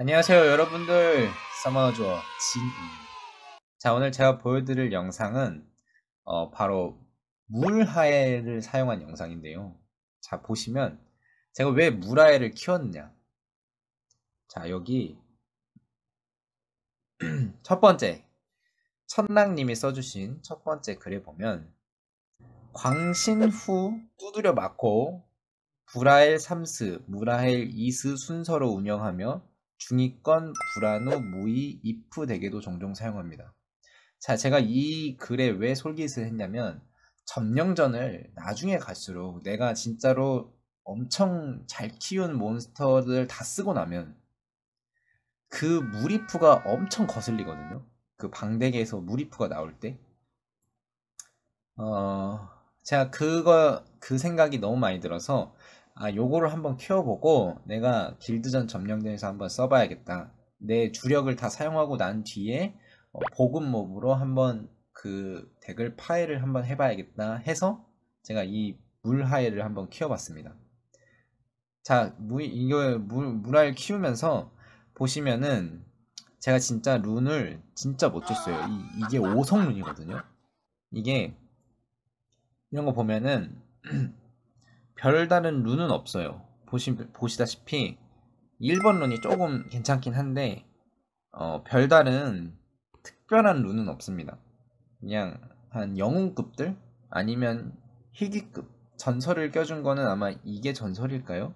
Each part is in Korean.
안녕하세요 여러분들. 서머너주어 진입 자 오늘 제가 보여드릴 영상은 어, 바로 물하에를 사용한 영상인데요. 자 보시면 제가 왜 물하에를 키웠느냐? 자 여기 첫 번째 천랑님이 써주신 첫 번째 글에 보면 광신 후 두드려 맞고 브라엘 3스, 무라헬 2스 순서로 운영하며 중위권, 불안 후, 무의, 이프 대개도 종종 사용합니다. 자, 제가 이 글에 왜 솔깃을 했냐면 점령전을 나중에 갈수록 내가 진짜로 엄청 잘 키운 몬스터들 다 쓰고 나면 그 무리프가 엄청 거슬리거든요. 그 방대계에서 무리프가 나올 때. 어, 제가 그거, 그 생각이 너무 많이 들어서 아, 요거를 한번 키워보고 내가 길드전 점령전에서 한번 써봐야겠다. 내 주력을 다 사용하고 난 뒤에 어, 보급 몹으로 한번 그 덱을 파해를 한번 해봐야겠다 해서 제가 이 물하해를 한번 키워봤습니다. 자, 물, 이거 물, 물알 키우면서 보시면은 제가 진짜 룬을 진짜 못 줬어요. 이, 이게 5성 룬이거든요. 이게 이런 거 보면은 별다른 룬은 없어요. 보시, 보시다시피 1번 룬이 조금 괜찮긴 한데 어, 별다른 특별한 룬은 없습니다. 그냥 한 영웅급들 아니면 희귀급 전설을 껴준 거는 아마 이게 전설일까요?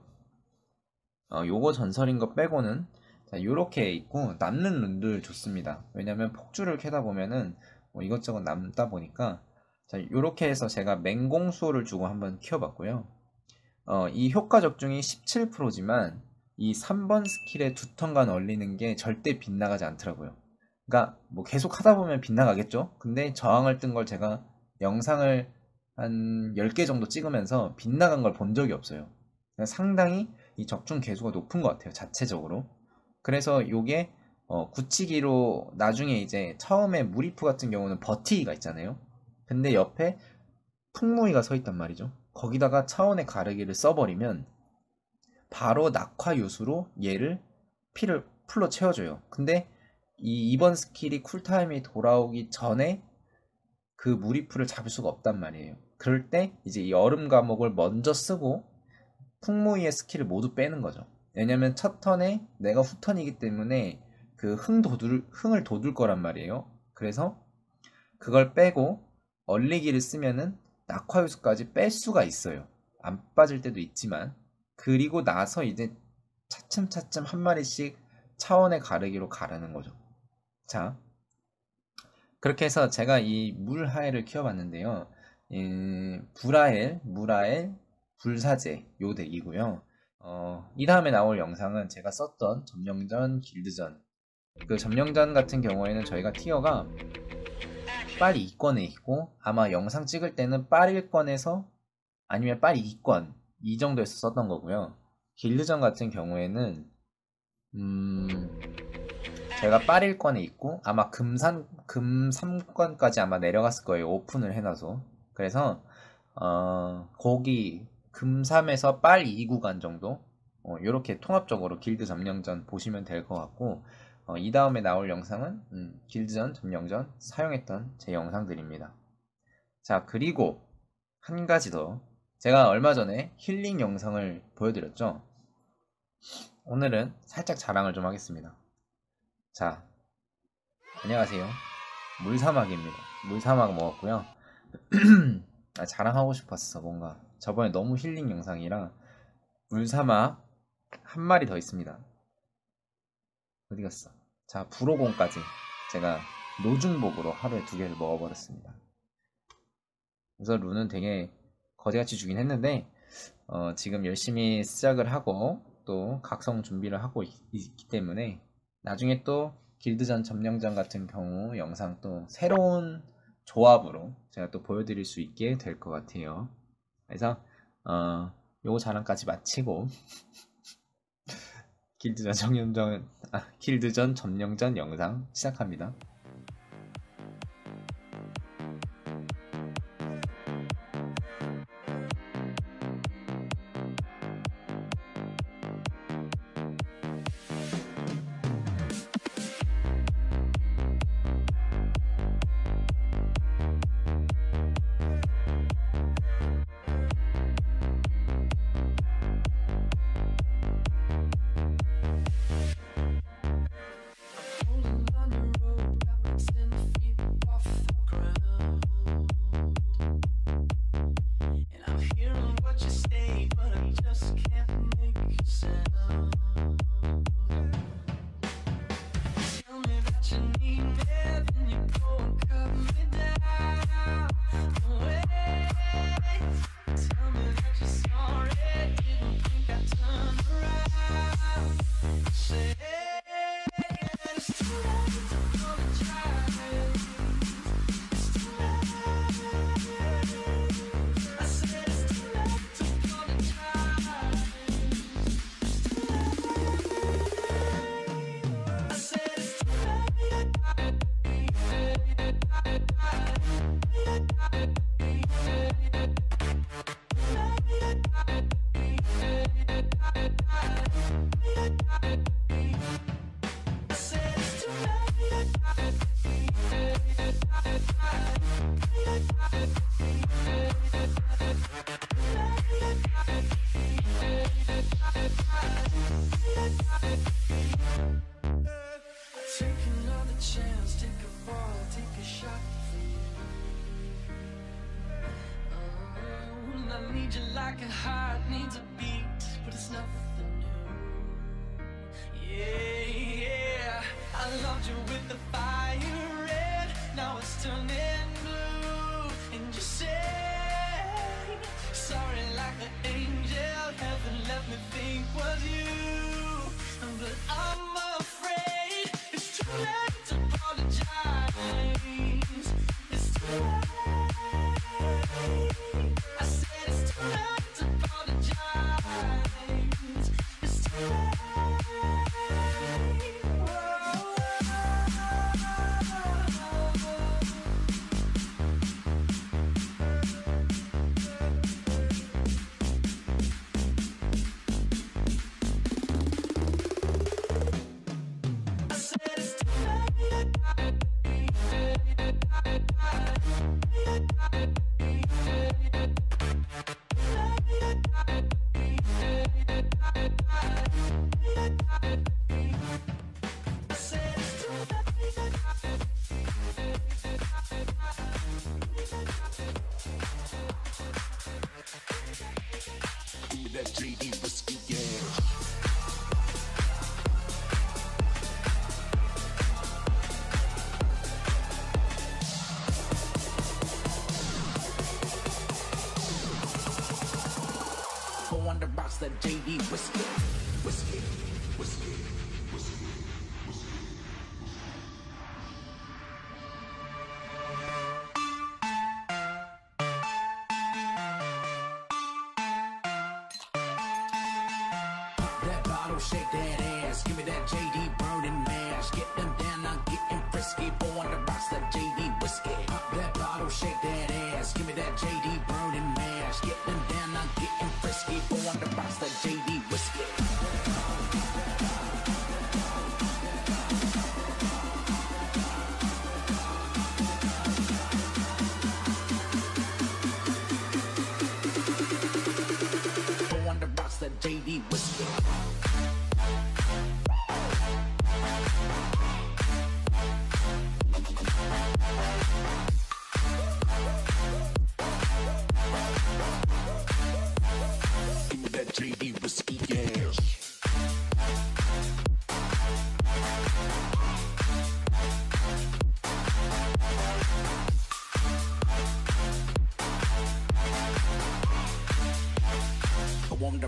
어, 요거 전설인 거 빼고는 자, 요렇게 있고 남는 룬들 좋습니다. 왜냐면 폭주를 캐다 보면은 뭐 이것저것 남다 보니까 자, 요렇게 해서 제가 맹공수호를 주고 한번 키워봤고요. 어, 이 효과 적중이 17%지만 이 3번 스킬에 두 턴간 얼리는 게 절대 빗나가지 않더라고요. 그러니까 뭐 계속 하다 보면 빗나가겠죠. 근데 저항을 뜬 걸 제가 영상을 한 10개 정도 찍으면서 빗나간 걸 본 적이 없어요. 상당히 이 적중 개수가 높은 것 같아요. 자체적으로. 그래서 요게 어, 굳히기로 나중에 이제 처음에 무리프 같은 경우는 버티기가 있잖아요. 근데 옆에 풍무이가 서 있단 말이죠. 거기다가 차원의 가르기를 써버리면 바로 낙화 요수로 얘를 피를 풀로 채워줘요. 근데 이 2번 스킬이 쿨타임이 돌아오기 전에 그 무리프를 잡을 수가 없단 말이에요. 그럴 때 이제 이 얼음 감옥을 먼저 쓰고 풍무이의 스킬을 모두 빼는 거죠. 왜냐면 첫 턴에 내가 후턴이기 때문에 그 흥 도둘, 흥을 돋을 거란 말이에요. 그래서 그걸 빼고 얼리기를 쓰면은 낙화 요소까지 뺄 수가 있어요. 안 빠질 때도 있지만 그리고 나서 이제 차츰차츰 한 마리씩 차원의 가르기로 가르는 거죠. 자 그렇게 해서 제가 이 물하엘을 키워봤는데요. 이 브라엘, 무라엘, 불사제 요 덱이고요. 어, 이 다음에 나올 영상은 제가 썼던 점령전, 길드전 그 점령전 같은 경우에는 저희가 티어가 빨리 2권에 있고 아마 영상 찍을 때는 빨 1권에서 아니면 빨 2권 이 정도에서 썼던 거고요. 길드전 같은 경우에는 음 제가 빨 1권에 있고 아마 금산 금 3권까지 아마 내려갔을 거예요. 오픈을 해놔서 그래서 어 거기 금 3에서 빨 2구간 정도 어, 이렇게 통합적으로 길드 점령전 보시면 될 것 같고 어, 이 다음에 나올 영상은 음, 길드전, 점령전 사용했던 제 영상들입니다. 자 그리고 한 가지 더 제가 얼마 전에 힐링 영상을 보여드렸죠. 오늘은 살짝 자랑을 좀 하겠습니다. 자 안녕하세요. 물사막입니다. 물사막 먹었고요. 아, 자랑하고 싶었어 뭔가 저번에 너무 힐링 영상이라 물사막 한 마리 더 있습니다. 어디 갔어? 자, 불호공까지 제가 노중복으로 하루에 두 개를 먹어버렸습니다. 그래서 룬은 되게 거지같이 주긴 했는데 어, 지금 열심히 시작을 하고 또 각성 준비를 하고 있, 기 때문에 나중에 또 길드전 점령전 같은 경우 영상 또 새로운 조합으로 제가 또 보여드릴 수 있게 될 것 같아요. 그래서 어, 요거 자랑까지 마치고 길드전 점령전 아, 길드전 점령전 영상 시작합니다. like a heart needs a beat, but it's not. That JD whiskey, whiskey, whiskey.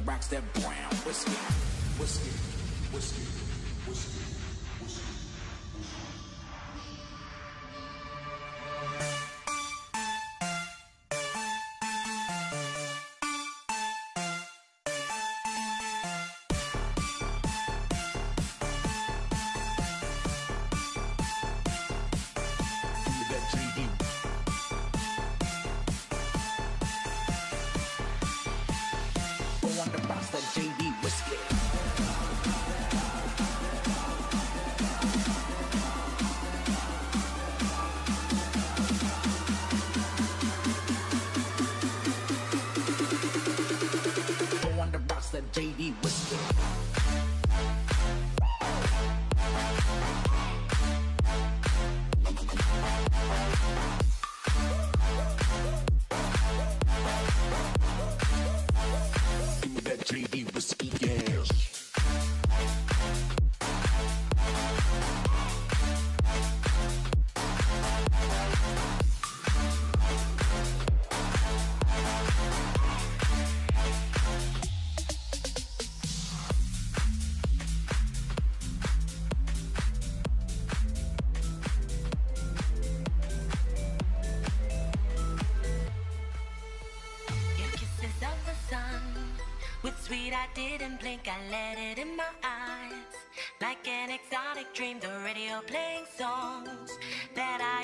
Rocks that brown whiskey, whiskey, JD didn't blink, I let it in my eyes. Like an exotic dream, the radio playing songs that I